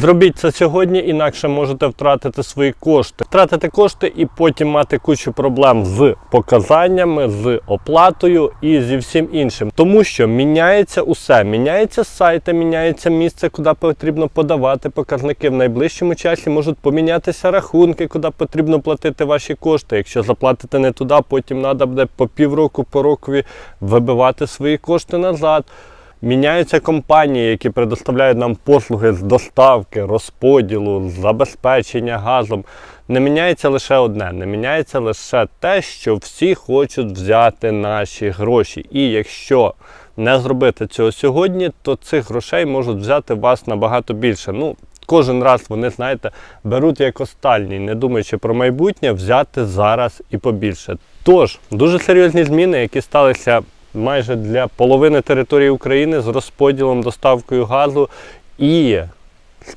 Зробіть це сьогодні, інакше можете втратити свої кошти. Втратити кошти і потім мати кучу проблем з показаннями, з оплатою і зі всім іншим. Тому що міняється усе. Міняється сайти, міняється місце, куди потрібно подавати показники. В найближчому часі можуть помінятися рахунки, куди потрібно платити ваші кошти. Якщо заплатите не туди, потім треба буде по півроку, по рокові вибивати свої кошти назад. Міняються компанії, які предоставляють нам послуги з доставки, розподілу, забезпечення газом. Не міняється лише одне, не міняється лише те, що всі хочуть взяти наші гроші. І якщо не зробити цього сьогодні, то цих грошей можуть взяти вас набагато більше. Ну, кожен раз вони, знаєте, беруть як останній, не думаючи про майбутнє, взяти зараз і побільше. Тож, дуже серйозні зміни, які сталися майже для половини території України з розподілом, доставкою газу і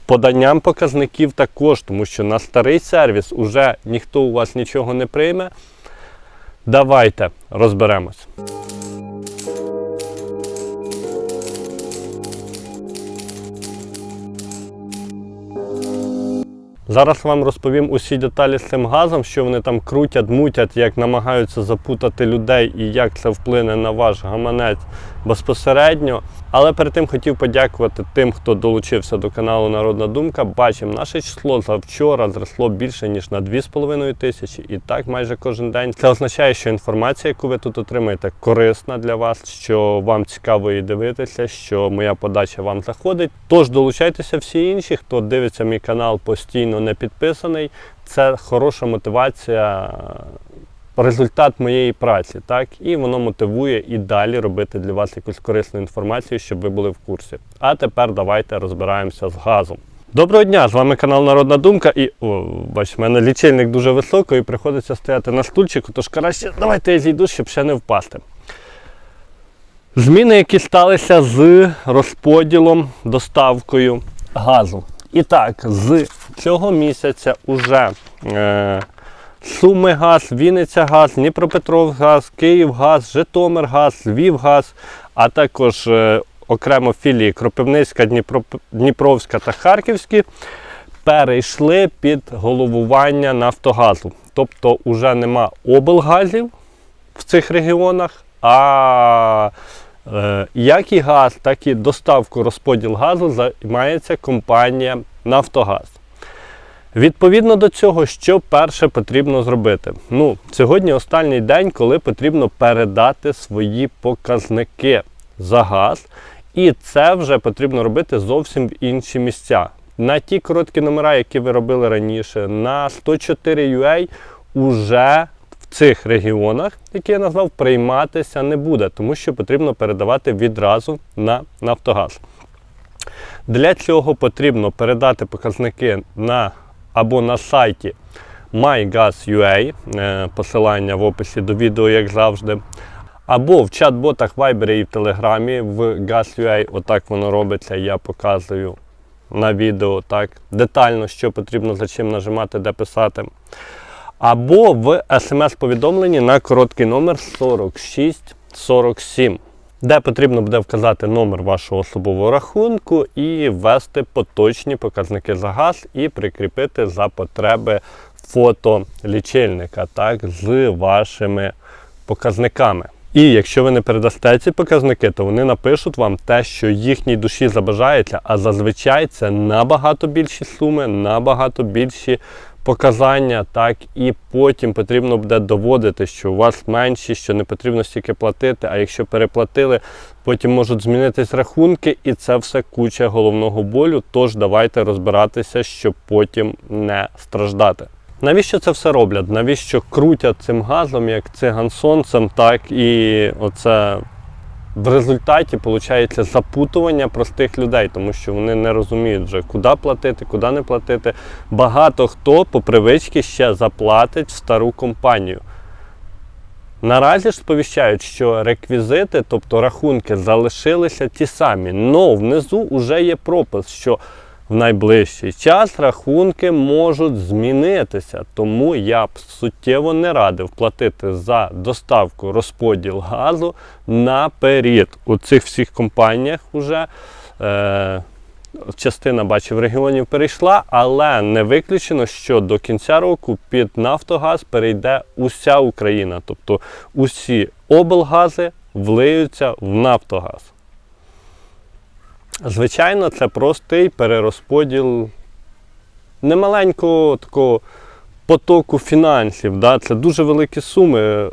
поданням показників також, тому що на старий сервіс уже ніхто у вас нічого не прийме. Давайте розберемось. Зараз вам розповім усі деталі з цим газом, що вони там крутять, мутять, як намагаються запутати людей і як це вплине на ваш гаманець безпосередньо. Але перед тим хотів подякувати тим, хто долучився до каналу Народна Думка. Бачимо, наше число за вчора зросло більше ніж на 2,5 тисячі, і так майже кожен день. Це означає, що інформація, яку ви тут отримаєте, корисна для вас, що вам цікаво її дивитися, що моя подача вам заходить. Тож долучайтеся всі інші, хто дивиться мій канал постійно не підписаний. Це хороша мотивація результат моєї праці, так і воно мотивує і далі робити для вас якусь корисну інформацію, щоб ви були в курсі. А тепер давайте розбираємося з газом. Доброго дня! З вами канал Народна Думка. І о, бач, в мене лічильник дуже високо і приходиться стояти на стульчику, тож краще давайте я зійду, щоб ще не впасти. Зміни, які сталися з розподілом, доставкою газу. І так, з цього місяця уже е, Суми газ, Вінниця газ, Дніпропетровгаз, Київгаз, Житомиргаз, Львівгаз, а також е, окремо філії Кропивницька, Дніпро, Дніпровська та Харківські перейшли під головування Нафтогазу. Тобто вже нема облгазів в цих регіонах, а як і газ, так і доставку розподіл газу займається компанія Нафтогаз. Відповідно до цього, що перше потрібно зробити? Ну, сьогодні останній день, коли потрібно передати свої показники за газ, і це вже потрібно робити зовсім в інші місця. На ті короткі номера, які ви робили раніше, на 104 UA уже цих регіонах, які я назвав, прийматися не буде, тому що потрібно передавати відразу на Нафтогаз. Для цього потрібно передати показники на або на сайті MyGas.ua, е, посилання в описі до відео, як завжди. Або в чат-ботах Viber і в Телеграмі в Gas.ua, отак воно робиться, я показую на відео так детально, що потрібно за чим нажимати, де писати. Або в смс-повідомленні на короткий номер 4647 де потрібно буде вказати номер вашого особового рахунку і ввести поточні показники за газ і прикріпити за потреби фото лічильника так, з вашими показниками. І якщо ви не передасте ці показники, то вони напишуть вам те, що їхній душі забажається, а зазвичай це набагато більші суми, набагато більші показання, так і потім потрібно буде доводити, що у вас менші, що не потрібно стільки платити. А якщо переплатили, потім можуть змінитись рахунки, і це все куча головного болю. Тож давайте розбиратися, щоб потім не страждати. Навіщо це все роблять? Навіщо крутять цим газом, як циган сонцем, так і оце в результаті виходить запутування простих людей, тому що вони не розуміють вже, куди платити, куди не платити. Багато хто по привичці ще заплатить в стару компанію. Наразі ж сповіщають, що реквізити, тобто рахунки, залишилися ті самі. але внизу вже є пропис, що в найближчий час рахунки можуть змінитися, тому я б суттєво не радив платити за доставку розподіл газу наперед. У цих всіх компаніях вже е, частина бачив регіонів перейшла, але не виключено, що до кінця року під Нафтогаз перейде уся Україна. Тобто усі облгази влиються в Нафтогаз. Звичайно, це простий перерозподіл немаленького такого потоку фінансів. Да? Це дуже великі суми.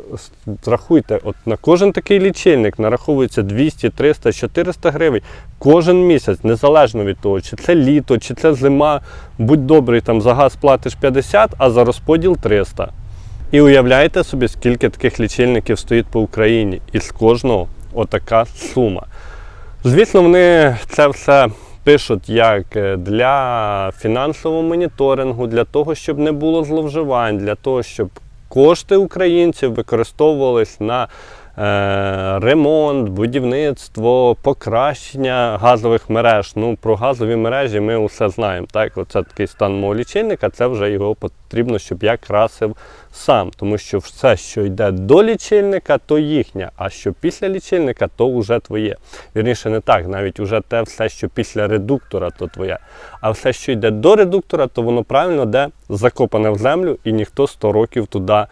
Рахуйте, от на кожен такий лічильник нараховується 200, 300, 400 гривень кожен місяць, незалежно від того, чи це літо, чи це зима. Будь добрий, там за газ платиш 50, а за розподіл 300. І уявляєте собі, скільки таких лічильників стоїть по Україні, і з кожного отака сума. Звісно, вони це все пишуть як е, для фінансового моніторингу, для того, щоб не було зловживань, для того, щоб кошти українців використовувались на ремонт, будівництво, покращення газових мереж. Ну, про газові мережі ми усе знаємо. Так, оце такий стан мого лічильника, це вже його потрібно, щоб я красив сам. Тому що все, що йде до лічильника, то їхнє, а що після лічильника, то вже твоє. Вірніше, не так, навіть уже те все, що після редуктора, то твоє. А все, що йде до редуктора, то воно правильно де закопане в землю, і ніхто 100 років туди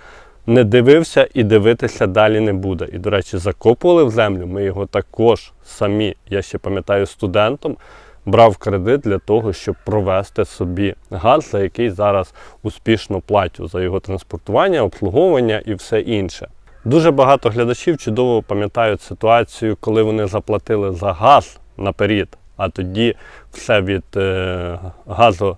не дивився і дивитися далі не буде. І, до речі, закопували в землю. Ми його також самі, я ще пам'ятаю, студентом брав кредит для того, щоб провести собі газ, за який зараз успішно платю за його транспортування, обслуговування і все інше. Дуже багато глядачів чудово пам'ятають ситуацію, коли вони заплатили за газ наперед, а тоді все від е, газу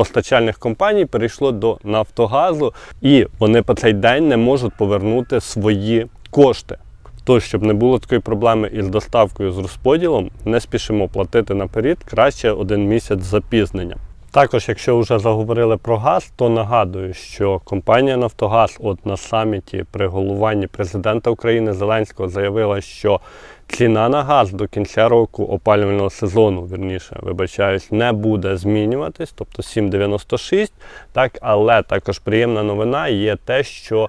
постачальних компаній перейшло до Нафтогазу, і вони по цей день не можуть повернути свої кошти. Тож, щоб не було такої проблеми із доставкою з розподілом, не спішимо платити наперед, краще один місяць запізнення. Також, якщо вже заговорили про газ, то нагадую, що компанія Нафтогаз от на саміті при головуванні президента України Зеленського заявила, що ціна на газ до кінця року опалювального сезону, вірніше, вибачаюсь, не буде змінюватись, тобто 7,96. Так, але також приємна новина є те, що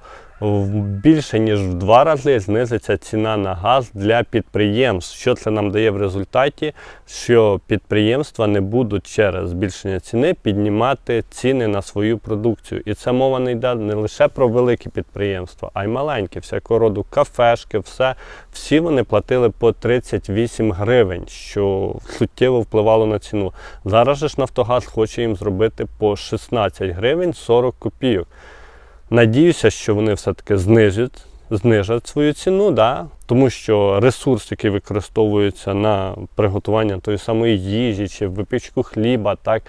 більше ніж в два рази знизиться ціна на газ для підприємств. Що це нам дає в результаті? Що підприємства не будуть через збільшення ціни піднімати ціни на свою продукцію. І це мова не йде не лише про великі підприємства, а й маленькі, всякого роду кафешки, все. Всі вони платили по 38 гривень, що суттєво впливало на ціну. Зараз же ж Нафтогаз хоче їм зробити по 16 гривень 40 копійок. Надіюся, що вони все-таки знижать, знижать свою ціну, да? тому що ресурс, який використовується на приготування тої самої їжі чи випічку хліба, так,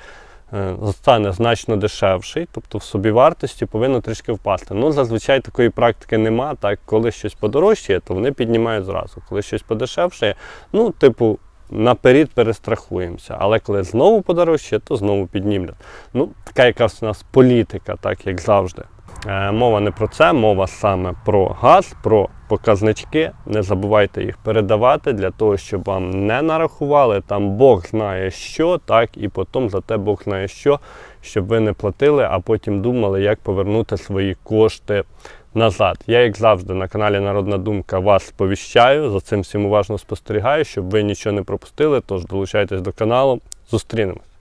е, стане значно дешевший, тобто в собівартості повинно трішки впасти. Ну, зазвичай такої практики нема. Так, коли щось подорожчає, то вони піднімають зразу. Коли щось подешевшає, ну, типу, наперед перестрахуємося. Але коли знову подорожчає, то знову піднімлять. Ну, така якась у нас політика, так як завжди. Е, Мова не про це, мова саме про газ, про показнички. Не забувайте їх передавати для того, щоб вам не нарахували. Там Бог знає що, так, і потім за те Бог знає що, щоб ви не платили, а потім думали, як повернути свої кошти назад. Я, як завжди, на каналі Народна Думка вас сповіщаю. За цим всім уважно спостерігаю, щоб ви нічого не пропустили. Тож долучайтесь до каналу. Зустрінемось.